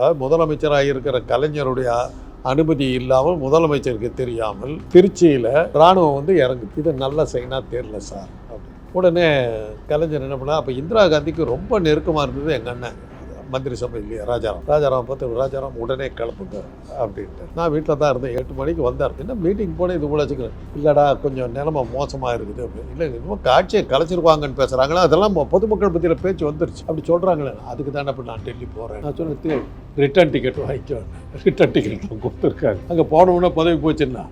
அதாவது முதலமைச்சராக இருக்கிற கலைஞருடைய அனுமதி இல்லாமல் முதலமைச்சருக்கு தெரியாமல் திருச்சியில் ராணுவம் வந்து இறங்குது. இது நல்ல சைனாக தெரியல சார். அப்படின்னு உடனே கலைஞர் என்ன பண்ணா அப்போ இந்திரா காந்திக்கு ரொம்ப நெருக்கமாக இருந்தது எங்கள் அண்ணன். மந்திரி சபை இல்லையா? ராஜாராம். ராஜாராம் பார்த்து ராஜாராம் உடனே கிளப்புங்க அப்படின்ட்டு. நான் வீட்டில் தான் இருந்தேன். எட்டு மணிக்கு வந்தார். என்ன மீட்டிங் போனேன் இது கூட வச்சுக்கிறேன். இல்லைடா கொஞ்சம் நிலமை மோசமாக இருக்குது. அப்படின்னு இல்லை இன்னும் காட்சியை கலைச்சிருவாங்கன்னு பேசுகிறாங்களா அதெல்லாம் மொ- பொதுமக்கள் பற்றியில் பேச்சு வந்துருச்சு. அப்படி சொல்கிறாங்களே அதுக்கு தானே இப்போ நான் டெல்லி போகிறேன் நான் சொன்னேன் ரிட்டர்ன் டிக்கெட் வாங்கிக்கிறேன் ரிட்டர்ன் டிக்கெட் கொடுத்துருக்காங்க. அங்கே போனவுடனே பதவி போச்சுன்னா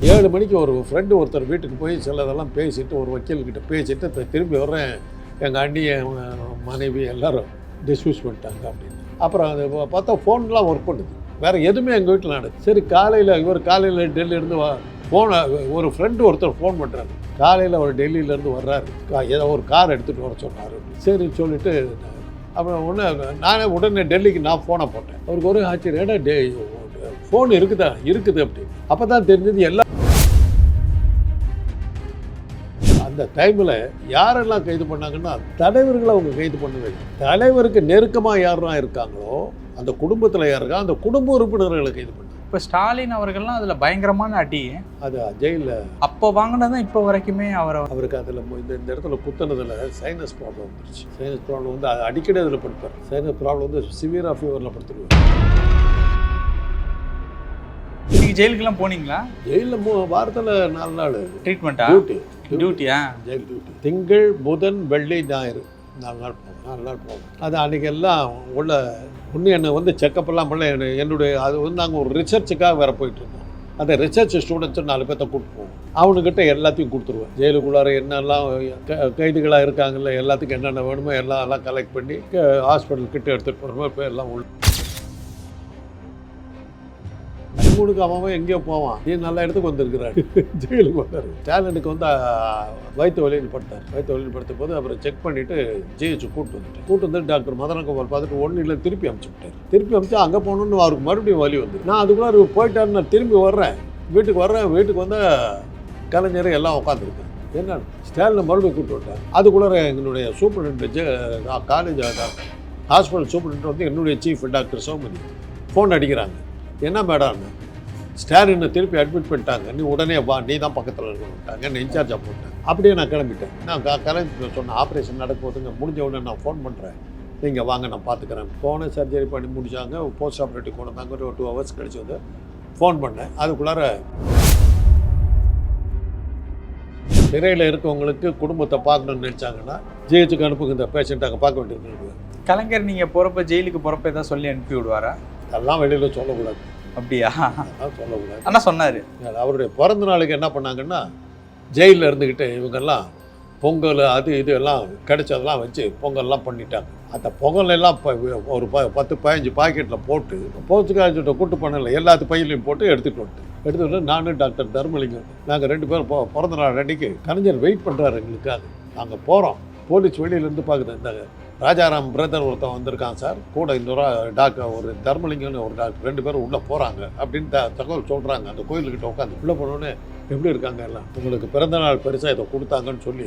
ஏழு மணிக்கு ஒரு ஃப்ரெண்டு ஒருத்தர் வீட்டுக்கு போய் சிலதெல்லாம் பேசிட்டு ஒரு வக்கீல்கிட்ட பேசிட்டு திரும்பி வர்றேன். எங்கள் அண்டி என் மனைவி எல்லாரும் டிஸ்மிஸ் பண்ணிட்டாங்க அப்படின்னு. அப்புறம் அது பார்த்தா ஃபோன்லாம் ஒர்க் பண்ணுது. வேறு எதுவுமே எங்கள் வீட்டில் நடக்குது. சரி காலையில் இவர் காலையில் டெல்லியிலேருந்து வா ஃபோனை ஒரு ஃப்ரெண்டு ஒருத்தர் ஃபோன் பண்ணுறாரு காலையில் அவர் டெல்லியிலேருந்து வர்றாரு. ஏதோ ஒரு கார் எடுத்துகிட்டு வர சொன்னார். சரின்னு சொல்லிட்டு அப்புறம் ஒன்று நானே உடனே டெல்லிக்கு நான் ஃபோனை போட்டேன். அவருக்கு ஒரு ஆச்சரியம் ஏன்னா டே ஃபோன் இருக்குதா? இருக்குது அப்படி அப்போ தான் தெரிஞ்சது எல்லா டைமில் யாரெல்லாம் கைது பண்ணாங்கன்னா தலைவர்களை அவங்க கைது பண்ணவே. தலைவருக்கு நெருக்கமாக யாரெல்லாம் இருக்காங்களோ அந்த குடும்பத்தில் யார் இருக்கா அந்த குடும்ப உறுப்பினர்களை கைது பண்ணாங்க. இப்போ ஸ்டாலின் அவர்கள்லாம் அதில் பயங்கரமான அடி. அது ஜெயிலில் அப்போ வாங்கினதான் இப்போ வரைக்குமே அவரை அவருக்கு அதில் இந்த இந்த இடத்துல குத்துனதில் சைனஸ் ப்ராப்ளம் வந்துருச்சு. சைனஸ் ப்ராப்ளம் வந்து அடிக்கடி அதில் படுப்பார். சைனஸ் ப்ராப்ளம் வந்து சிவியராக ஃபீவரில் படுத்துருவார். நீங்கள் ஜெயிலுக்குலாம் போனீங்களா? ஜெயிலில் வாரத்தில் நாலு நாள். ட்ரீட்மெண்ட்டா டியூட்டி டியூட்டியா ஜெயில் டியூட்டி திங்கள் புதன் வெள்ளி ஞாயிறு. நாலு நாள் போகும் நாலு நாள் போகும். அது அன்றைக்கி எல்லாம் உள்ள இன்னும் என்னை வந்து செக்கப் எல்லாம் பண்ணல. என்ன- என்னுடைய அது வந்து நாங்கள் ஒரு ரிசர்ச்சுக்காக வேறு போயிட்டு இருந்தோம். அந்த ரிசர்ச் ஸ்டூடெண்ட்ஸ் நாலு பேர்த்த கூப்பிட்டு போவோம். அவனுக்கிட்ட எல்லாத்தையும் கொடுத்துருவேன். ஜெயிலுக்குள்ளார என்னெல்லாம் கைதிகளாக இருக்காங்கல்ல எல்லாத்துக்கும் என்னென்ன வேணுமோ எல்லாம் எல்லாம் கலெக்ட் பண்ணி ஹாஸ்பிட்டல் கிட்ட எடுத்துகிட்டு போகிறோமோ இப்போ எல்லாம் உள்ள மூணுக்கு அவன் எங்கேயோ போவான். நீ நல்ல இடத்துக்கு வந்திருக்கிறார் ஜெயிலுக்கு வந்தார். ஸ்டாலினுக்கு வந்து வயிற்று வலின்னு படுத்தார் வயிற்று வலின்னு படுத்த போது அப்புறம் செக் பண்ணிவிட்டு ஜிஹெச் கூட்டு வந்துட்டேன் கூட்டு வந்து டாக்டர் மதனகோபால் பார்த்துட்டு ஒன்றும் இல்லை திருப்பி அமுச்சு விட்டார் திருப்பி அமுச்சு அங்கே போகணுன்னு அவருக்கு மறுபடியும் வலி வந்து நான் அதுக்குள்ளே போயிட்டாரு நான் திரும்பி வர்றேன். வீட்டுக்கு வர்றேன். வீட்டுக்கு வந்தால் கலைஞர் எல்லாம் உட்காந்துருக்கேன் என்ன? ஸ்டாலினை மறுபடியும் கூப்பிட்டு விட்டேன் அதுக்குள்ளே எங்களுடைய சூப்பரண்ட் காலேஜ் ஹாஸ்பிட்டல் சூப்பரண்ட் வந்து என்னுடைய சீஃப் டாக்டர் சௌமதி ஃபோன் அடிக்கிறாங்க. என்ன மேடம் ஸ்டாலினை திருப்பி அட்மிட் பண்ணிட்டாங்க. நீ உடனே வா நீ தான் பக்கத்தில் இருக்கணும்ட்டாங்க என்ன இன்சார்ஜாக போட்டேன். அப்படியே நான் கிளம்பிட்டேன். நான் க கலைஞர் சொன்ன ஆப்ரேஷன் நடக்க போதுங்க முடிஞ்ச உடனே நான் ஃபோன் பண்ணுறேன் நீங்கள் வாங்க நான் பார்த்துக்கிறேன் போனேன் சர்ஜரி பண்ணி முடிச்சாங்க. போஸ்ட் ஆப்ரேட்டிவ் கொண்டு வந்தாங்க ஒரு டூ ஹவர்ஸ் கழிச்சு வந்து ஃபோன் பண்ணேன். அதுக்குள்ளார சிறையில் இருக்கவங்களுக்கு குடும்பத்தை பார்க்கணும்னு நினச்சாங்கன்னா ஜிஹெச்சுக்கு அனுப்புங்க இந்த பேஷண்ட்டை அங்கே பார்க்க வேண்டியது கலைஞர் நீங்கள் போகிறப்ப ஜெயிலுக்கு போகிறப்ப ஏதாவது சொல்லி அனுப்பி விடுவாரா? அதெல்லாம் வெளியில் சொல்லக்கூடாது. அப்படியா? சொல்லக்கூடாது. ஆனால் சொன்னார். அவருடைய பிறந்த நாளுக்கு என்ன பண்ணாங்கன்னா ஜெயிலில் இருந்துக்கிட்டு இவங்கெல்லாம் பொங்கல் அது இது எல்லாம் கிடைச்சதெல்லாம் வச்சு பொங்கல்லாம் பண்ணிட்டாங்க. அந்த பொங்கல் எல்லாம் ஒரு ப பத்து பதினஞ்சு பாக்கெட்டில் போட்டு போர்ச்சுகால்கிட்ட கூட்டு பண்ணல எல்லாத்து பையிலையும் போட்டு எடுத்துகிட்டு வந்துட்டு. எடுத்துகிட்டு நானும் டாக்டர் தர்மலிங்கம் நாங்கள் ரெண்டு பேரும் போ பிறந்த நாள் அன்னைக்கு கலைஞர் வெயிட் பண்ணுறாரு எங்களுக்காக. நாங்கள் போகிறோம் போலீஸ் வெளியிலேருந்து பார்க்குது இந்த ராஜாராம் பிரதர் ஒருத்தன் வந்திருக்கான் சார். கூட இன்னொரு டாக்டர் ஒரு தர்மலிங்கம்னு ஒரு டாக்டர் ரெண்டு பேரும் உள்ளே போகிறாங்க அப்படின்னு த தகவல் சொல்கிறாங்க அந்த கோயிலுக்கிட்ட உட்காந்து உள்ளே போனோடனே எப்படி இருக்காங்க எல்லாம்? உங்களுக்கு பிறந்தநாள் பெருசாக இதை கொடுத்தாங்கன்னு சொல்லி.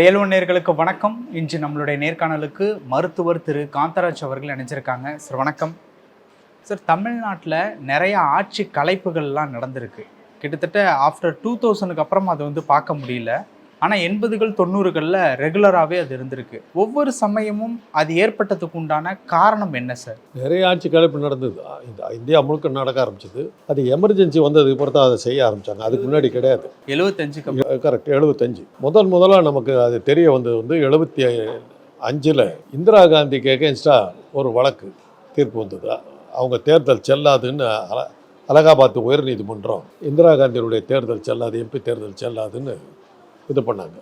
ரியல் ஒன் நேர்களுக்கு வணக்கம். இன்று நம்மளுடைய நேர்காணலுக்கு மருத்துவர் திரு. காந்தராஜ் அவர்கள் நினைச்சிருக்காங்க சார் வணக்கம். சார் தமிழ்நாட்டில் நிறைய ஆட்சி கலைப்புகள்லாம் நடந்திருக்கு. கிட்டத்தட்ட ஆஃப்டர் டூ தௌசண்ட்க்கு அப்புறம் அதை வந்து பார்க்க முடியல. ஆனால் எண்பதுகள் தொண்ணூறுகளில் ரெகுலராகவே அது இருந்திருக்கு. ஒவ்வொரு சமயமும் அது ஏற்பட்டதுக்கு உண்டான காரணம் என்ன சார்? நிறைய ஆட்சி கலைப்பு நடந்தது. இந்த இந்தியா முழுக்க நடக்க ஆரம்பிச்சது. அது எமர்ஜென்சி வந்ததுக்கு அப்புறம் தான் அதை செய்ய ஆரம்பித்தாங்க அதுக்கு முன்னாடி கிடையாது. எழுபத்தஞ்சுக்கு கரெக்ட் எழுபத்தஞ்சு முதல் முதலாக நமக்கு அது தெரிய வந்தது வந்து எழுபத்தி அஞ்சில் இந்திரா காந்திக்கு எகென்ஸ்டாக ஒரு வழக்கு தீர்ப்பு வந்தது. அவங்க தேர்தல் செல்லாதுன்னு அல அலகாபாத் உயர்நீதிமன்றம் இந்திரா காந்தியினுடைய தேர்தல் செல்லாது எம்பி தேர்தல் செல்லாதுன்னு இது பண்ணாங்க.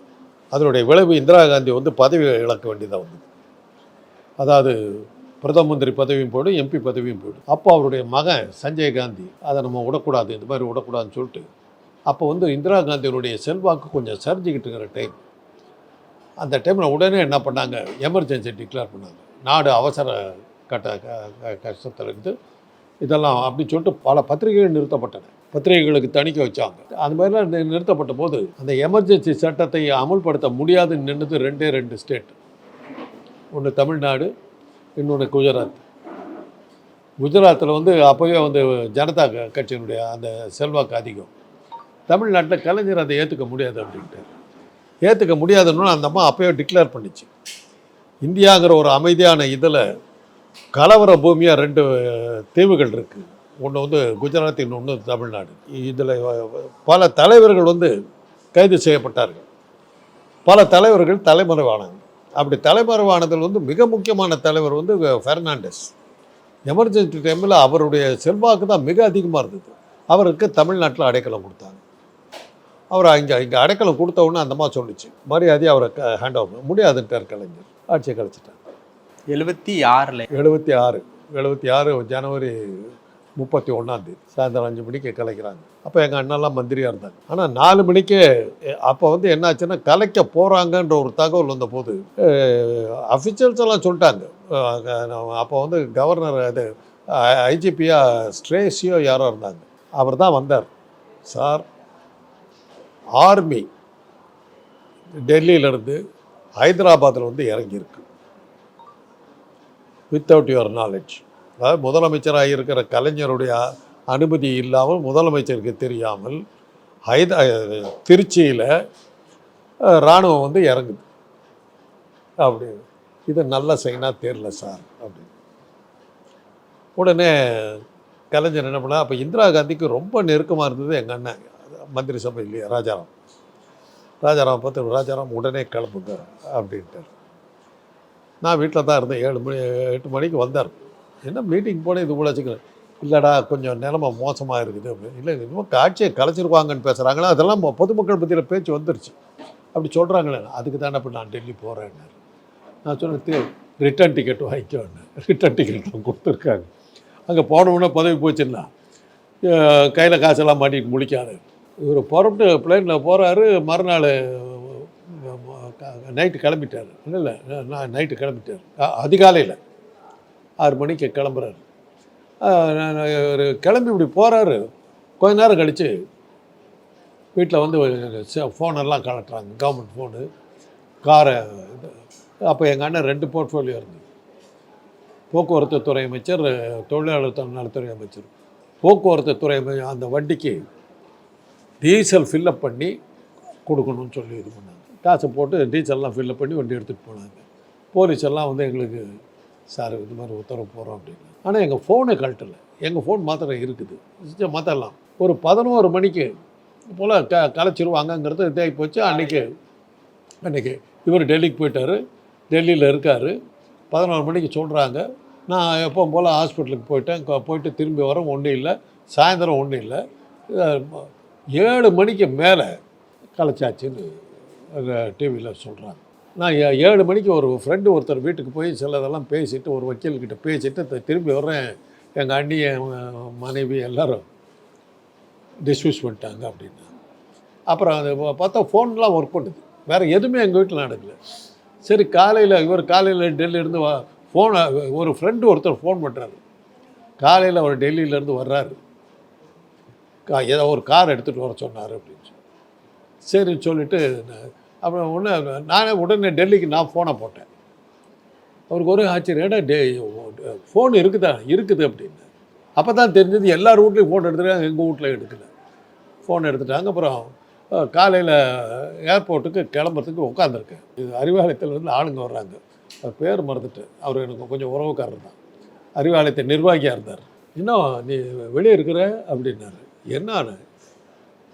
அதனுடைய விளைவு இந்திரா காந்தி வந்து பதவி இழக்க வேண்டியதாக வந்தது. அதாவது பிரதம மந்திரி பதவியும் போய்டும் எம்பி பதவியும் போய்டும். அப்போ அவருடைய மகன் சஞ்சய் காந்தி அதை நம்ம விடக்கூடாது இந்த மாதிரி விடக்கூடாதுன்னு சொல்லிட்டு அப்போ வந்து இந்திரா காந்தியினுடைய செல்வாக்கு கொஞ்சம் சரிஞ்சிக்கிட்டு இருக்கிற டைம் அந்த டைமில் உடனே என்ன பண்ணாங்க? எமர்ஜென்சி டிக்ளேர் பண்ணாங்க. நாடு அவசர கட்ட க- இருந்து இதெல்லாம் அப்படின்னு சொல்லிட்டு பல பத்திரிகைகள் நிறுத்தப்பட்டன. பத்திரிகைகளுக்கு தணிக்கை வச்சாங்க. அந்த மாதிரிலாம் நிறுத்தப்பட்ட போது அந்த எமர்ஜென்சி சட்டத்தை அமல்படுத்த முடியாதுன்னு நின்றுது ரெண்டே ரெண்டு ஸ்டேட் ஒன்று தமிழ்நாடு இன்னொன்று குஜராத். குஜராத்தில் வந்து அப்போவே வந்து ஜனதா க- கட்சியினுடைய அந்த செல்வாக்கு அதிகம். தமிழ்நாட்டில் கலைஞர் அதை ஏற்றுக்க முடியாது அப்படின்ட்டு ஏற்றுக்க முடியாதுன்னு அந்த அம்மா அப்போயே டிக்ளேர் பண்ணிச்சு. இந்தியாங்கிற ஒரு அமைதியான இதில் கலவர பூமியாக ரெண்டு தீவுகள் இருக்குது ஒன்று வந்து குஜராத் இன்னொன்று தமிழ்நாடு. இதில் பல தலைவர்கள் வந்து கைது செய்யப்பட்டார்கள். பல தலைவர்கள் தலைமறைவானாங்க. அப்படி தலைமறைவானதில் வந்து மிக முக்கியமான தலைவர் வந்து ஃபெர்னாண்டஸ் எமர்ஜென்சி டைமில் அவருடைய செல்வாக்கு தான் மிக அதிகமாக இருந்தது. அவருக்கு தமிழ்நாட்டில் அடைக்கலம் கொடுத்தாங்க. அவர் இங்கே இங்கே அடைக்கலம் கொடுத்தவுடனே அந்த மாதிரி சொல்லிச்சு மரியாதையை அவரை ஹேண்ட் ஓவர் முடியாதுன்ட்டார் கலைஞர். ஆட்சியை கழிச்சிட்டார் எழுபத்தி ஆறில். எழுபத்தி ஆறு. எழுபத்தி ஆறு ஜனவரி முப்பத்தி ஒன்றாந்தேதி சாயந்தரம் அஞ்சு மணிக்கு கலைக்கிறாங்க. அப்போ எங்கள் அண்ணெல்லாம் மந்திரியாக இருந்தாங்க. ஆனால் நாலு மணிக்கு அப்போ வந்து என்னாச்சுன்னா கலைக்க போகிறாங்கன்ற ஒரு தகவல் வந்தபோது அஃபிஷியல்ஸ் எல்லாம் சொல்லிட்டாங்க. அப்போ வந்து கவர்னர் அது ஐஜிபியா ஸ்ட்ரேசியோ யாரோ இருந்தாங்க. அவர் தான் வந்தார். சார் ஆர்மி டெல்லியிலேருந்து ஹைதராபாத்தில் வந்து இறங்கியிருக்கு. வித்தவுட் யுவர் நாலேஜ் அதாவது முதலமைச்சராக இருக்கிற கலைஞருடைய அனுமதி இல்லாமல் முதலமைச்சருக்கு தெரியாமல் ஹைத திருச்சியில் இராணுவம் வந்து இறங்குது. அப்படி இது நல்ல சைனாக தெரில சார் அப்படின்னு. உடனே கலைஞர் என்ன பண்ணா அப்போ இந்திரா காந்திக்கு ரொம்ப நெருக்கமாக இருந்தது எங்கள் அண்ணன் மந்திரி சபை இல்லையா ராஜாராம். ராஜாராம் பார்த்து ராஜாராம் உடனே கிளம்புங்க அப்படின்ட்டார். நான் வீட்டில் தான் இருந்தேன். ஏழு மணி எட்டு மணிக்கு வந்தார். என்ன மீட்டிங் போனேன் இது கூட வச்சுக்கிறேன் இல்லைடா கொஞ்சம் நிலமை மோசமாக இருக்குது அப்படின்னு. இல்லை இன்னும் காட்சியை கலைச்சிருவாங்கன்னு பேசுகிறாங்களா அதெல்லாம் பொதுமக்கள் பற்றியில் பேச்சு வந்துருச்சு. அப்படி சொல்கிறாங்களே அதுக்கு தானே இப்போ நான் டெல்லி போகிறேன்னு நான் சொன்னேன் ரிட்டர்ன் டிக்கெட் வாங்கிக்கோன்னு. ரிட்டர்ன் டிக்கெட் கொடுத்துருக்காங்க. அங்கே போனவுடனே பதவி போச்சுன்னா கையில் காசெல்லாம் மாட்டிட்டு முடிக்காது. இவர் புறப்பட்டு பிளேனில் போகிறாரு மறுநாள் நைட்டு கிளம்பிட்டார். இல்லை இல்லை நான் நைட்டு கிளம்பிட்டார். அதிகாலையில் ஆறு மணிக்கு கிளம்புறாரு. ஒரு கிளம்பி இப்படி போகிறாரு கொஞ்ச நேரம் கழித்து வீட்டில் வந்து ஃபோனெல்லாம் கலட்டுறாங்க கவர்மெண்ட் ஃபோனு காரை அப்போ எங்கள் அண்ணன் ரெண்டு போர்ட்ஃபோலியோ இருந்தது. போக்குவரத்து துறை அமைச்சர் தொழிலாளர் நலத்துறை அமைச்சர். போக்குவரத்து துறை அமை- அந்த வண்டிக்கு டீசல் ஃபில்லப் பண்ணி கொடுக்கணும்னு சொல்லி இது பண்ணாங்க. காசை போட்டு டீசல்லாம் ஃபில்லப் பண்ணி வண்டி எடுத்துகிட்டு போனாங்க. போலீஸ் எல்லாம் வந்து எங்களுக்கு சார் இது மாதிரி உத்தரவு போகிறோம் அப்படின்னு. ஆனால் எங்கள் ஃபோனை கழட்டலை. எங்கள் ஃபோன் மாத்திரம் இருக்குது. மாற்றலாம் ஒரு பதினோரு மணிக்கு போல் க கலைச்சிருவாங்கங்கிறது இதாகி போச்சு. அன்றைக்கி அன்றைக்கி இவர் டெல்லிக்கு போயிட்டார். டெல்லியில் இருக்கார். பதினோரு மணிக்கு சொல்கிறாங்க நான் எப்போ போல் ஹாஸ்பிட்டலுக்கு போயிட்டேன். போயிட்டு திரும்பி வரோம் ஒன்றும் இல்லை. சாயந்தரம் ஒன்றும் இல்லை. ஏழு மணிக்கு மேலே கலைச்சாச்சுன்னு டிவியில் சொல்கிறாங்க நான் ஏ- ஏழு மணிக்கு ஒரு ஃப்ரெண்டு ஒருத்தர் வீட்டுக்கு போய் சிலதெல்லாம் பேசிவிட்டு ஒரு வக்கீல்கிட்ட பேசிவிட்டு திரும்பி வர்றேன். எங்கள் அண்ணி என் மனைவி எல்லோரும் டிஸ்மிஸ் பண்ணிட்டாங்க அப்படின்னு. அப்புறம் அது பார்த்தா ஃபோன்லாம் ஒர்க் பண்ணுது. வேறு எதுவுமே எங்கள் வீட்டில் நடக்கல. சரி காலையில் இவர் காலையில் டெல்லியிலேருந்து வா ஃபோனை ஒரு ஃப்ரெண்டு ஒருத்தர் ஃபோன் பண்ணுறாரு காலையில் அவர் டெல்லியிலேருந்து வர்றாரு. கா ஏதோ ஒரு கார் எடுத்துகிட்டு வர சொன்னார் அப்படின்னு சொல்லி. சரின்னு சொல்லிவிட்டு நான் அப்புறம் ஒன்று நானே உடனே டெல்லிக்கு நான் ஃபோனை போட்டேன். அவருக்கு ஒரே ஆச்சரியம் டே ஃபோன் இருக்குதா? இருக்குது அப்படின்னு. அப்போ தான் தெரிஞ்சது எல்லார் ரூட்லேயும் ஃபோன் எடுத்துருக்காங்க எங்கள் வீட்டில் எடுக்கல. ஃபோன் எடுத்துட்டாங்க அப்புறம் காலையில் ஏர்போர்ட்டுக்கு கிளம்புறதுக்கு உட்காந்துருக்கேன் இது அறிவாலயத்துலேருந்து ஆளுங்க வர்றாங்க. பேர் மறந்துட்டு அவர் எனக்கு கொஞ்சம் உறவுக்காரர் தான். அறிவாலயத்தை நிர்வாகியாக இருந்தார். இன்னும் நீ வெளியே இருக்கிற? அப்படின்னாரு. என்னான்னு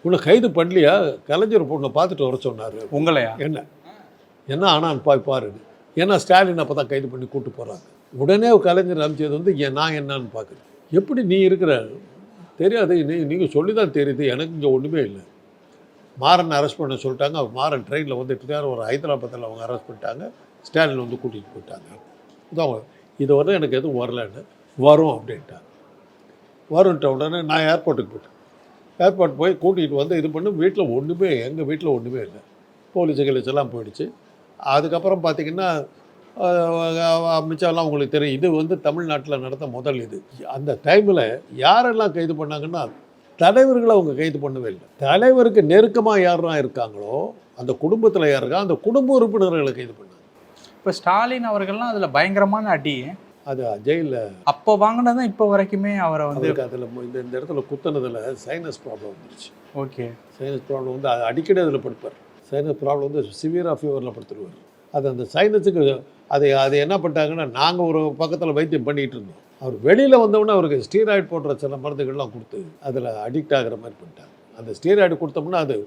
உன்னை கைது பண்ணலையா? கலைஞர் பொண்ணை பார்த்துட்டு வர சொன்னார். உங்களையா? என்ன? என்ன ஆனான்னு போய் பாருன்னு ஏன்னா ஸ்டாலின் அப்போ தான் கைது பண்ணி கூட்டு போகிறாங்க உடனே கலைஞர் அனுப்பிச்சது வந்து ஏன் நான் என்னன்னு பார்க்குறேன் எப்படி நீ இருக்கிற? தெரியாது நீ நீங்கள் சொல்லி தான் தெரியுது. எனக்கு இங்கே ஒன்றுமே இல்லை. மாறன் அரெஸ்ட் பண்ண சொல்லிட்டாங்க. அவர் மாறன் ட்ரெயினில் வந்துட்டு இருக்காரு ஒரு ஹைதராபாத்தில் அவங்க அரெஸ்ட் பண்ணிட்டாங்க. ஸ்டாலின் வந்து கூட்டிகிட்டு போயிட்டாங்க. இதான் இது வரை எனக்கு எதுவும் வரலன்னு வரும் அப்படின்ட்டாங்க வரும்ட்ட உடனே நான் ஏர்போர்ட்டுக்கு போயிட்டேன். ஏர்போர்ட் போய் கூட்டிகிட்டு வந்து இது பண்ணி வீட்டில் ஒன்றுமே எங்கள் வீட்டில் ஒன்றுமே இல்லை. போலீஸ் கிலீஸ் எல்லாம் போயிடுச்சு. அதுக்கப்புறம் பார்த்திங்கன்னா மிச்சம்லாம் உங்களுக்கு தெரியும். இது வந்து தமிழ்நாட்டில் நடந்த முதல் இது. அந்த டைமில் யாரெல்லாம் கைது பண்ணாங்கன்னா தலைவர்களை அவங்க கைது பண்ணவே இல்லை. தலைவருக்கு நெருக்கமாக யாரெல்லாம் இருக்காங்களோ அந்த குடும்பத்தில் யாருக்கா அந்த குடும்ப உறுப்பினர்களை கைது பண்ணாங்க. இப்போ ஸ்டாலின் அவர்கள்லாம் அதில் பயங்கரமான அடி. அது ஜெயிலில் அப்போ வாங்கினதான் இப்போ வரைக்குமே அவரை வந்து அதில் இந்த இந்த இடத்துல குத்துனதில் சைனஸ் ப்ராப்ளம் வந்துருச்சு. ஓகே. சைனஸ் ப்ராப்ளம் வந்து அது அடிக்கடி அதில் படுப்பார். சைனஸ் ப்ராப்ளம் வந்து சிவியராக ஃபீவரில் படுத்துருவார். அது அந்த சைனஸுக்கு அதை அது என்ன பண்ணிட்டாங்கன்னா நாங்கள் ஒரு பக்கத்தில் வைத்தியம் பண்ணிகிட்டு இருந்தோம். அவர் வெளியில் வந்தவுடனே அவருக்கு ஸ்டீராய்டு போன்ற சில மருந்துகள்லாம் கொடுத்து அதில் அடிக்ட் ஆகிற மாதிரி பண்ணிட்டாங்க அந்த ஸ்டீராய்டு கொடுத்தோம்னா அது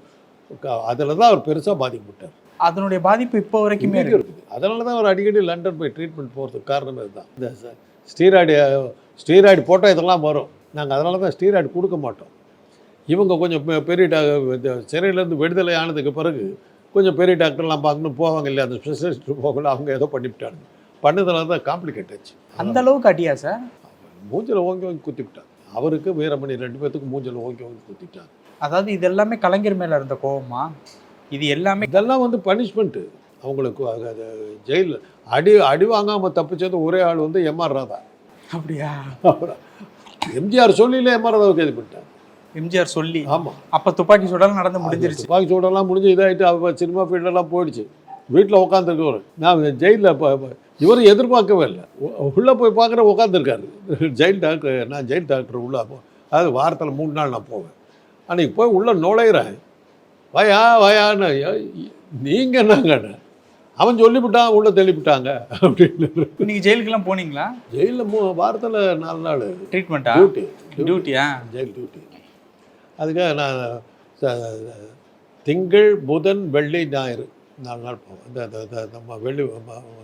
அதில் தான் அவர் பெருசாக பாதிக்கப்பட்டார். அதனுடைய பாதிப்பு இப்போ வரைக்குமே இருக்குது. அதனால தான் அவர் அடிக்கடி லண்டன் போய் ட்ரீட்மெண்ட் போகிறதுக்கு காரணமே இதுதான். இந்த ஸ்டீராய்டு ஸ்டீராய்டு போட்டால் இதெல்லாம் வரும். நாங்கள் அதனால தான் ஸ்டீராய்டு கொடுக்க மாட்டோம். இவங்க கொஞ்சம் பெரிய சிறையிலேருந்து விடுதலை ஆனதுக்கு பிறகு கொஞ்சம் பெரிய டாக்டர்லாம் பார்க்கணும் போவாங்க இல்லையா? அந்த ஸ்பெஷலிஸ்ட் போகல அவங்க ஏதோ பண்ணிவிட்டாங்க. பண்ணதுனால தான் காம்ப்ளிகேட் ஆச்சு. அந்த அளவுக்கு அடியா சார்? மூஞ்சில் ஓங்கி ஓங்கி குத்திவிட்டாங்க. அவருக்கு வீரமணி ரெண்டு பேத்துக்கு மூஞ்சில் ஓங்கி ஓங்கி குத்திட்டாங்க. அதாவது இது எல்லாமே கலைஞர் மேல இருந்த கோவமா? இது எல்லாமே இதெல்லாம் வந்து பனிஷ்மெண்ட்டு அவங்களுக்கு அது- ஜெயிலில் அடி அடி வாங்காமல் தப்பிச்சது ஒரே ஆள் வந்து எம்ஆர் ராதா. அப்படியா? எம்ஜிஆர் சொல்லியில எம்ஆர் ராதாவை கைது பண்ணிட்டாங்க எம்ஜிஆர் சொல்லி. ஆமாம் அப்ப துப்பாக்கி சூடாலும் நடந்து முடிஞ்சிருச்சு. துப்பாக்கி சூடெல்லாம் முடிஞ்சு இதாகிட்டு அவ சினிமா ஃபீல்டெல்லாம் போயிடுச்சு. வீட்டில் உட்காந்துருக்கவர் நான் ஜெயிலில் இவர் எதிர்பார்க்கவே இல்லை. உள்ளே போய் பார்க்குற உட்காந்துருக்காரு ஜெயில் டாக்டர் நான் ஜெயில் டாக்டர் உள்ளே போ அதாவது வாரத்தில் மூணு நாள் நான் போவேன். அன்றைக்கி போய் உள்ளே நுழையிறேன். வயா வயான்னு நீங்கள் என்னங்கண்ணே அவன் சொல்லிவிட்டான் உள்ளே தெளிவிட்டாங்க அப்படின்னு. இன்னைக்கு ஜெயிலுக்கெல்லாம் போனீங்களா? ஜெயிலில் மூ வாரத்தில் நாலு நாள். ட்ரீட்மெண்ட்டா டியூட்டி டியூட்டியா ஜெயில் டியூட்டி அதுக்காக நான் திங்கள் புதன் வெள்ளி ஞாயிறு. நாலு நாள் போவேன். நம்ம வெள்ளி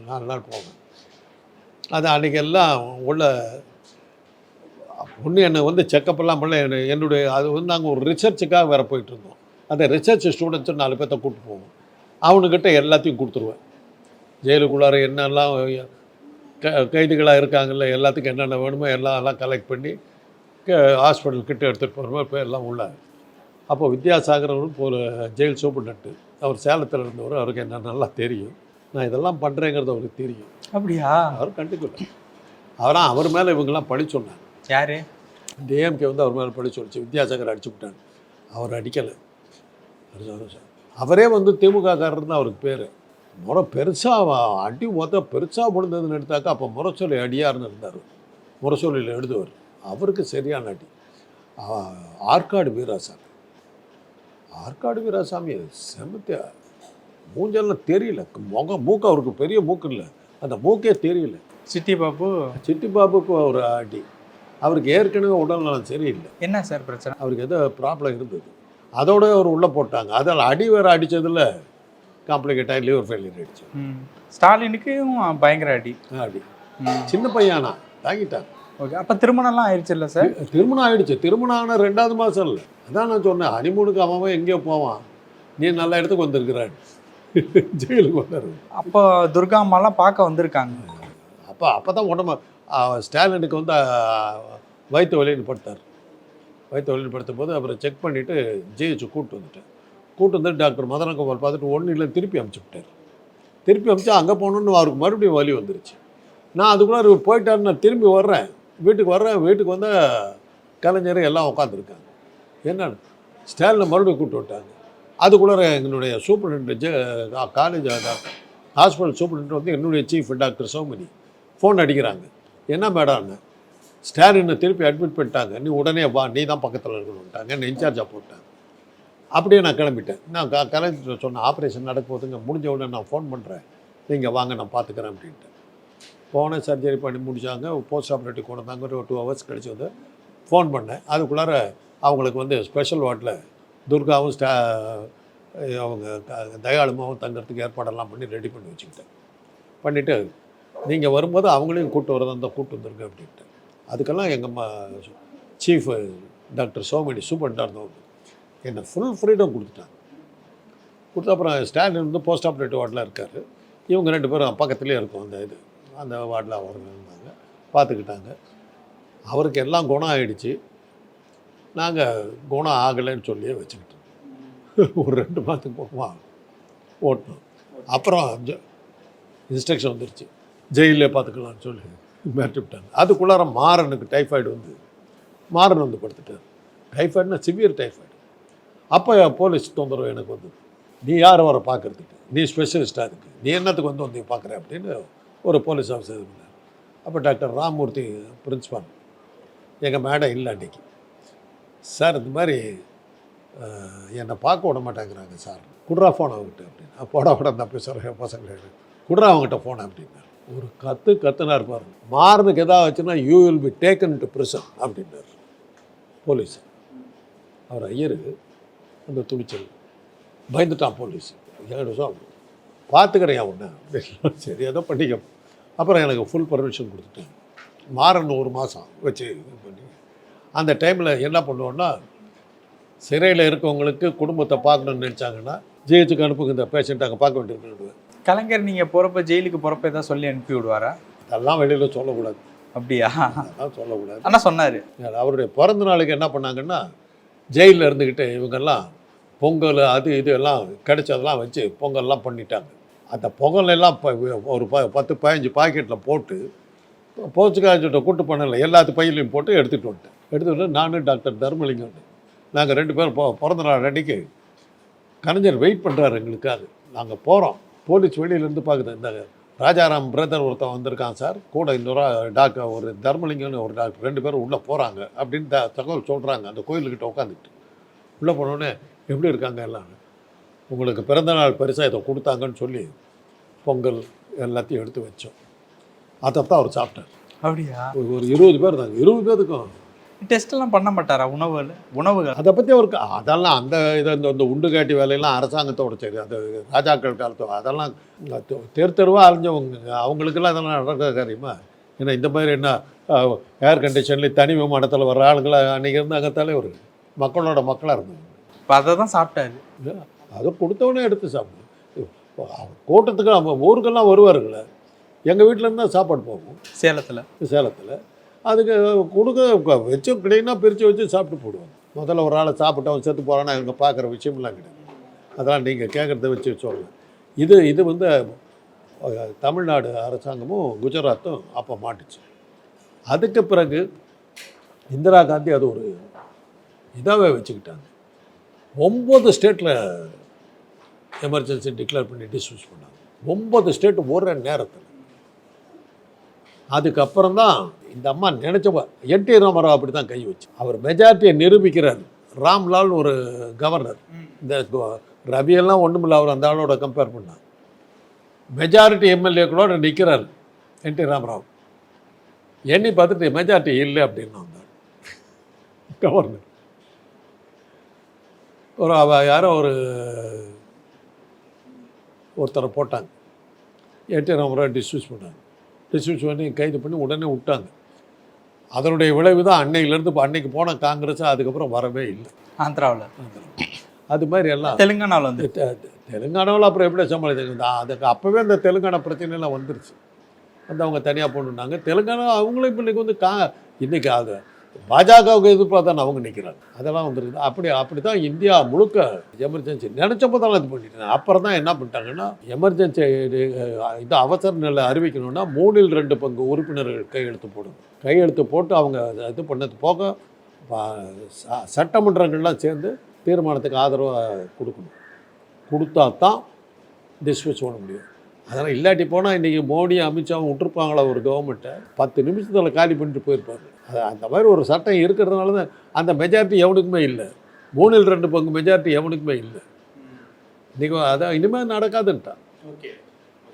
நாலு நாள் போவேன். அது அன்றைக்கெல்லாம் உள்ள ஒன்று என்னை வந்து செக்கப் எல்லாம் பண்ணல. என்னை- என்னுடைய அது வந்து நாங்கள் ஒரு ரிசர்ச்சுக்காக வேறு போயிட்டு இருந்தோம். அந்த ரிசர்ச் ஸ்டூடெண்ட்ஸை நாலு பேர்த்த கூப்பிட்டு போவோம். அவனுக்கிட்ட எல்லாத்தையும் கொடுத்துருவேன். ஜெயிலுக்குள்ளார என்னெல்லாம் க கைதிகளாக இருக்காங்கல்ல எல்லாத்துக்கும் என்னென்ன வேணுமோ எல்லாம் எல்லாம் கலெக்ட் பண்ணி ஹாஸ்பிட்டல் கிட்ட எடுத்துகிட்டு போகிற மாதிரி எல்லாம் உள்ள. அப்போ வித்யாசாகரவரும் ஒரு ஜெயில் சூப்பர்டென்ட்டு அவர் சேலத்தில் இருந்தவர் அவருக்கு என்ன நல்லா தெரியும். நான் இதெல்லாம் பண்ணுறேங்கிறது அவருக்கு தெரியும். அப்படியா? அவர் கண்டுக்கல. அவராக அவர் மேலே இவங்கெல்லாம் பழி சொன்னாங்க. யாரு? டிஎம்கே வந்து அவர் மேலே பழி சொல்லிச்சு வித்யாசாகர் அடிச்சு விட்டாங்க அவர் அடிக்கலை. அவரே வந்து திமுககாரர் தான் அவருக்கு பேர். முறை பெருசாக அடி மொத்தம் பெருசாக விழுந்ததுன்னு எடுத்தாக்கா அப்போ முரசொலி அடியார்னு இருந்தார். முரசொலியில் எழுதுவார். அவருக்கு சரியான அடி. ஆற்காடு வீராசாமி. ஆற்காடு வீராசாமி செமத்தியா மூஞ்செல்லாம் தெரியல. முகம் மூக்கு அவருக்கு பெரிய மூக்கு இல்லை. அந்த மூக்கே தெரியல. சித்தி பாபு? சிட்டி பாபுக்கு ஒரு அடி. அவருக்கு ஏற்கனவே உடல்நலம் சரியில்லை. என்ன சார் பிரச்சனை? அவருக்கு ஏதோ ப்ராப்ளம் இருந்தது. அதோட அவர் உள்ளே போட்டாங்க. அதில் அடி வேறு அடித்ததில் காம்ப்ளிகேட் ஆகி லிவர் ஃபெயிலியர் ஆகிடுச்சு. ஸ்டாலினுக்கும் பயங்கர அடி. அடி. சின்ன பையனா? தாங்கிட்டாங்க ஓகே. அப்ப திருமணம்லாம் ஆயிடுச்சு இல்ல சார் திருமணம் ஆயிடுச்சு. திருமணம் ஆன ரெண்டாவது மாதம் இல்லை. அதான் நான் சொன்னேன் ஹனிமூனுக்கு அவன் எங்கேயோ போவான். நீ நல்ல இடத்துக்கு வந்திருக்கிறான் ஜெயிலுக்கு வந்தாரு. அப்போ துர்கா அம்மாலாம் பார்க்க வந்திருக்காங்க. அப்போ அப்போ தான் உடம்பு ஸ்டாலினுக்கு வந்து வயிற்று வலின்னு படுத்தார் வயிற்று வலின்னு போது அப்புறம் செக் பண்ணிவிட்டு ஜிஹெச்சு கூப்பிட்டு வந்துட்டேன். கூப்பிட்டு வந்து டாக்டர் மதனகோபால் பார்த்துட்டு ஒன்றும் இல்லை திருப்பி அமுச்சு விட்டார். திருப்பி அமுச்சா அங்கே போகணுன்னு அவருக்கு மறுபடியும் வலி வந்துருச்சு. நான் அதுக்குள்ளே இவர் நான் திரும்பி வர்றேன். வீட்டுக்கு வர்றேன். வீட்டுக்கு வந்தால் கலைஞர் எல்லாம் உட்காந்துருக்காங்க என்ன ஸ்டாலினை மறுபடியும் கூப்பிட்டு விட்டாங்க அதுக்குள்ளார எங்களுடைய superintendent J college hospital superintendent வந்து என்னுடைய சீஃப் டாக்டர் சௌமணி ஃபோன் அடிக்கிறாங்க. என்ன மேடம்னு ஸ்டாலினை திருப்பி அட்மிட் பண்ணிட்டாங்க. நீ உடனே வா நீ தான் பக்கத்தில் இருக்கணும்ட்டாங்க என்ன இன்சார்ஜாக போட்டாங்க. அப்படியே நான் கிளம்பிட்டேன். நான் க கலெக்டர் சொன்ன ஆப்ரேஷன் நடக்க போதுங்க முடிஞ்ச உடனே நான் ஃபோன் பண்ணுறேன் நீங்கள் வாங்க நான் பார்த்துக்கிறேன் அப்படின்ட்டு. போனேன் சர்ஜரி பண்ணி முடிச்சாங்க. போஸ்ட் ஆப்ரேட்டிவ் கொண்டு வந்தாங்க. ஒரு டூ ஹவர்ஸ் கழிச்சு வந்து ஃபோன் பண்ணேன். அதுக்குள்ளார அவங்களுக்கு வந்து ஸ்பெஷல் வார்டில் துர்காவும் ஸ்டா அவங்க க- தயாளுமாவும் தங்கிறதுக்கு ஏற்பாடெல்லாம் பண்ணி ரெடி பண்ணி வச்சுக்கிட்டேன். பண்ணிவிட்டு நீங்கள் வரும்போது அவங்களையும் கூப்பிட்டு வரதான் இருந்தால் கூப்பிட்டு வந்துருங்க அப்படின்ட்டு. அதுக்கெல்லாம் எங்கள் சீஃப் டாக்டர் சோமணி சூப்பர்டாக இருந்தவங்க என்னை ஃபுல் ஃப்ரீடம் கொடுத்துட்டாங்க. கொடுத்த அப்புறம் ஸ்டாலின் வந்து போஸ்ட் ஆப்ரேட்டிவ் வார்டில் இருக்கார். இவங்க ரெண்டு பேரும் பக்கத்துலேயே இருக்கும் அந்த இது அந்த வார்டில் அவர் இருந்தாங்க. பார்த்துக்கிட்டாங்க. அவருக்கு எல்லாம் குணம் ஆகிடுச்சு நாங்கள் குணம் ஆகலைன்னு சொல்லியே வச்சுக்கிட்டோம். ஒரு ரெண்டு மாதத்துக்கு போகுமா ஓட்டணும். அப்புறம் இன்ஸ்ட்ரக்ஷன் வந்துருச்சு. ஜெயிலே பார்த்துக்கலாம்னு சொல்லி. மிரட்டி விட்டாங்க அதுக்குள்ளார மாறனுக்கு டைஃபாய்டு வந்து மாறன் வந்து படுத்துட்டார். டைஃபாய்டுனா சிவியர் டைஃபாய்டு. அப்போ போலீஸ் தொந்தரவு எனக்கு வந்து நீ யார் வர பார்க்கறதுக்கு? நீ ஸ்பெஷலிஸ்ட்டாக இருக்கு நீ என்னத்துக்கு வந்து வந்து பார்க்குற அப்படின்னு ஒரு போலீஸ் ஆஃபீஸர் இருந்தார் அப்போ டாக்டர் ராமூர்த்தி பிரின்ஸ்பால் எங்கள் மேடம் இல்லை அன்றைக்கி சார் இந்த மாதிரி என்னை பார்க்க விட மாட்டேங்கிறாங்க சார். குட்ரா ஃபோன் அவங்ககிட்ட அப்படின்னு. போட விட அந்த சொல்கிறேன் பசங்களை. குட்ரா அவங்ககிட்ட ஃபோன் அப்படின்னாரு. ஒரு கத்து கத்துனார் பாருங்க. மாறனுக்கு எதாவது ஆச்சுன்னா you will be taken to prison அப்படின்னார். போலீஸ். அவர் ஐயருக்கு அந்த துணிச்சல். பயந்துட்டான் போலீஸ். ஏழு பார்த்துக்கிறேன் உன்னை. சரி ஏதோ பண்ணிக்க. அப்புறம் எனக்கு ஃபுல் பர்மிஷன் கொடுத்துட்டேன் மாறன் ஒரு மாதம் வச்சு இது பண்ணி. அந்த டைமில் என்ன பண்ணுவோன்னா சிறையில் இருக்கவங்களுக்கு குடும்பத்தை பார்க்கணும்னு நினச்சாங்கன்னா ஜிஹெச்சுக்கு அனுப்புங்க இந்த பேஷண்ட்டை அங்கே பார்க்க வேண்டியிருக்குன்னு கலைஞர் நீங்க போறப்ப ஜெயிலுக்கு போறப்ப ஏதாவது சொல்லி அனுப்பி விடுவாரா? அதெல்லாம் வெளியில் சொல்லக்கூடாது. அப்படியா? அதெல்லாம் சொல்லக்கூடாது. ஆனா சொன்னாரு. அவருடைய பிறந்த நாளுக்கு என்ன பண்ணாங்கன்னா ஜெயிலில் இருந்துக்கிட்டு இவங்கெல்லாம் பொங்கல் அது இது எல்லாம் கிடைச்சதெல்லாம் வச்சு பொங்கல்லாம் பண்ணிட்டாங்க. அந்த பொங்கல் எல்லாம் ஒரு ப பத்து பதினஞ்சு பாக்கெட்டில் போட்டு போச்சுக்காய்ச்சிட்ட கூட்டு பண்ணல எல்லாத்து பையிலையும் போட்டு எடுத்துகிட்டு வந்துட்டேன். எடுத்துகிட்டு நானும் டாக்டர் தர்மலிங்கம் நாங்கள் ரெண்டு பேரும் பொ- பிறந்த நாள் அன்னைக்கு கலைஞர் வெயிட் பண்ணுறாரு எங்களுக்காக. நாங்கள் போகிறோம் போலீஸ் வெளியிலேருந்து பார்க்குது இந்த ராஜாராம் பிரதர் ஒருத்தன் வந்திருக்கான் சார். கூட இன்னொரு டாக்டர் ஒரு தர்மலிங்கம்னு ஒரு டாக்டர் ரெண்டு பேரும் உள்ளே போகிறாங்க அப்படின்னு த தகவல் சொல்கிறாங்க அந்த கோயிலுக்கிட்ட உட்காந்துட்டு உள்ளே போனோடனே எப்படி இருக்காங்க எல்லாம்? உங்களுக்கு பிறந்த நாள் பரிசாக இதை கொடுத்தாங்கன்னு சொல்லி பொங்கல் எல்லாத்தையும் எடுத்து வச்சோம். அதைத்தான் அவர் சாப்பிட்டார். அப்படியா? ஒரு- ஒரு இருபது பேர் தாங்க. இருபது பேருக்கும் டெஸ்ட் எல்லாம் பண்ண மாட்டாரா உணவுகள் உணவுகள். அதை பற்றி அவருக்கு அதெல்லாம் அந்த இதை இந்த உண்டு காட்டி வேலையெல்லாம் அரசாங்கத்தோட சரி அது ராஜாக்கள் காலத்தோ அதெல்லாம் தெரு தெருவாக அழிஞ்சவங்க அவங்களுக்கெல்லாம் அதெல்லாம் நடக்கிற காரியமா ஏன்னா இந்த மாதிரி என்ன ஏர் கண்டிஷன்லேயும் தனி விமானத்தில் வர ஆளுங்களை அன்றைக்கி இருந்தாங்க தலைவர் மக்களோட மக்களாக இருந்தாங்க இப்ப அதை தான் சாப்பிட்டாரு. அதை கொடுத்தவொடனே எடுத்து சாப்பிடுவோம் கூட்டத்துக்கு நம்ம ஊருக்கெல்லாம் வருவாருங்களே. எங்கள் வீட்டிலேருந்து தான் சாப்பாடு போகும். சேலத்துல. சேலத்தில். அதுக்கு கொடுக்க வச்சு கிடைக்குன்னா பிரித்து வச்சு சாப்பிட்டு போடுவாங்க. முதல்ல ஒரு ஆளை சாப்பிட்டவன் செத்து போகிறான்னா இவங்க பார்க்குற விஷயம்லாம் கிடையாது. அதெல்லாம் நீங்கள் கேட்குறத வச்சு சொல்லலாம் இது இது வந்து தமிழ்நாடு அரசாங்கமும் குஜராத்தும் அப்போ மாட்டுச்சு. அதுக்கு பிறகு இந்திரா காந்தி அது ஒரு இதாகவே வச்சுக்கிட்டாங்க. ஒம்பது ஸ்டேட்டில் எமர்ஜென்சி டிக்ளேர் பண்ணி டிஸ்மிஸ் பண்ணாங்க. ஒம்பது ஸ்டேட் ஒரு நேரத்தில். அதுக்கப்புறம் தான் இந்த அம்மா நினைச்சப்ப என் டி ராமராவ் அப்படி தான் கை வச்சு. அவர் மெஜாரிட்டியை நிரூபிக்கிறார். ராம்லால் ஒரு கவர்னர் இந்த ரவியெல்லாம் ஒன்றுமில்ல அவர் அந்த ஆளோட கம்பேர் பண்ணார். மெஜாரிட்டி எம்எல்ஏக்களோட நிற்கிறார் என் டி ராமராவ். எண்ணி பார்த்துட்டு மெஜாரிட்டி இல்லை அப்படின்னு வந்தார். கவர்னர் ஒரு அவ யாரோ ஒரு ஒருத்தரை போட்டாங்க. என் டி ராமராவ் டிஸ்மிஸ் பண்ணாங்க. பண்ணி கைது பண்ணி உடனே விட்டாங்க. அதனுடைய விளைவு தான் அன்னையிலேருந்து இப்போ அன்னைக்கு போன காங்கிரஸ் அதுக்கப்புறம் வரவே இல்லை. ஆந்திராவுல. அது மாதிரி எல்லாம். தெலுங்கானாவில் வந்து. தெலுங்கானாவில் அப்புறம் எப்படி சமாளித்தாங்க அதுக்கு அப்போவே இந்த தெலுங்கானா பிரச்சனைலாம் வந்துருச்சு. வந்து அவங்க தனியாக போகணுன்னாங்க. தெலுங்கானா அவங்களும் இப்போ இன்றைக்கி வந்து கா இன்றைக்கி அது பாஜகவுக்கு எதிர்ப்பாக தான் அவங்க நிற்கிறாங்க அதெல்லாம் வந்துருக்குது அப்படி அப்படி தான் இந்தியா முழுக்க எமர்ஜென்சி நினச்சப்போ தான் இது பண்ணிட்டாங்க அப்புறம் தான் என்ன பண்ணிட்டாங்கன்னா எமர்ஜென்சி இது அவசர நிலை அறிவிக்கணும்னா மூணில் ரெண்டு பங்கு உறுப்பினர்கள் கையெழுத்து போடும் கையெழுத்து போட்டு அவங்க அதை இது பண்ணது போக சட்டமன்றங்கள்லாம் சேர்ந்து தீர்மானத்துக்கு ஆதரவாக கொடுக்கணும். கொடுத்தா தான் டிஸ்மிஸ் பண்ண முடியும். அதெல்லாம் இல்லாட்டி போனால் இன்றைக்கி மோடி அமித்ஷாவும் விட்டுருப்பாங்களா ஒரு கவர்மெண்ட்டை பத்து நிமிஷத்தில் காலி பண்ணிட்டு போயிருப்பாங்க. அது அந்த மாதிரி ஒரு சட்டம் இருக்கிறதுனால தான் அந்த மெஜாரிட்டி எவனுக்குமே இல்லை. மூணில் ரெண்டு பங்கு மெஜாரிட்டி எவனுக்குமே இல்லை. இன்றைக்கி அதான் இனிமேல் நடக்காதுன்ட்டான் ஓகே.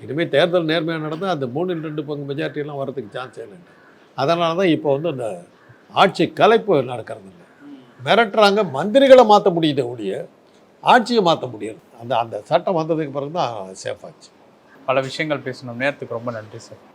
இனிமேல் தேர்தல் நேர்மையாக நடந்தால் அந்த மூணில் ரெண்டு பங்கு மெஜாரிட்டியெல்லாம் வரதுக்கு சான்ஸ் இல்லைன்ட்டு அதனால தான் இப்போ வந்து அந்த ஆட்சி கலைப்பு நடக்கிறது இல்லை. மிரட்டுறாங்க மந்திரிகளை மாற்ற முடியுதே ஒழிய ஆட்சியை மாற்ற முடியாது அந்த அந்த சட்டம் வந்ததுக்கு பிறகு தான் சேஃப் ஆச்சு. பல விஷயங்கள் பேசணும். நேரத்துக்கு ரொம்ப நன்றி சார்.